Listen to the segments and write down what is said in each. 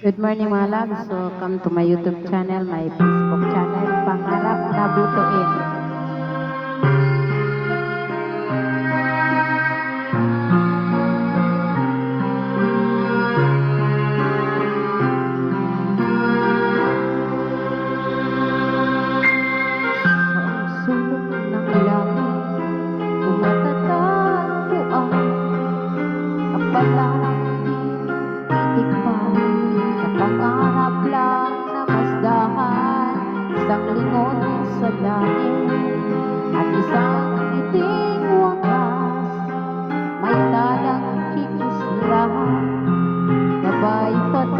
Good morning mga loves. So, come to my YouTube channel, my Facebook channel, Pangarap na Butuin. sa daing at isang ngiting wakas may talang kikis lahat. Gabay pati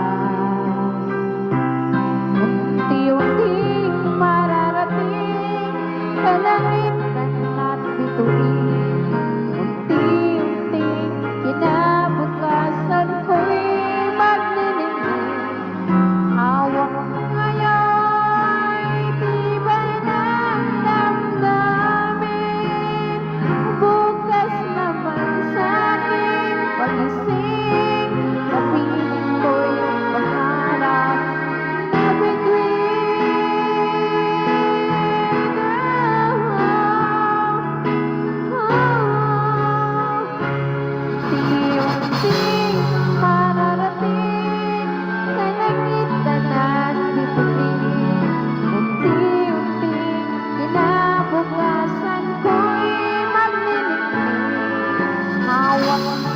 Thank you.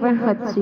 একবার খাচ্ছি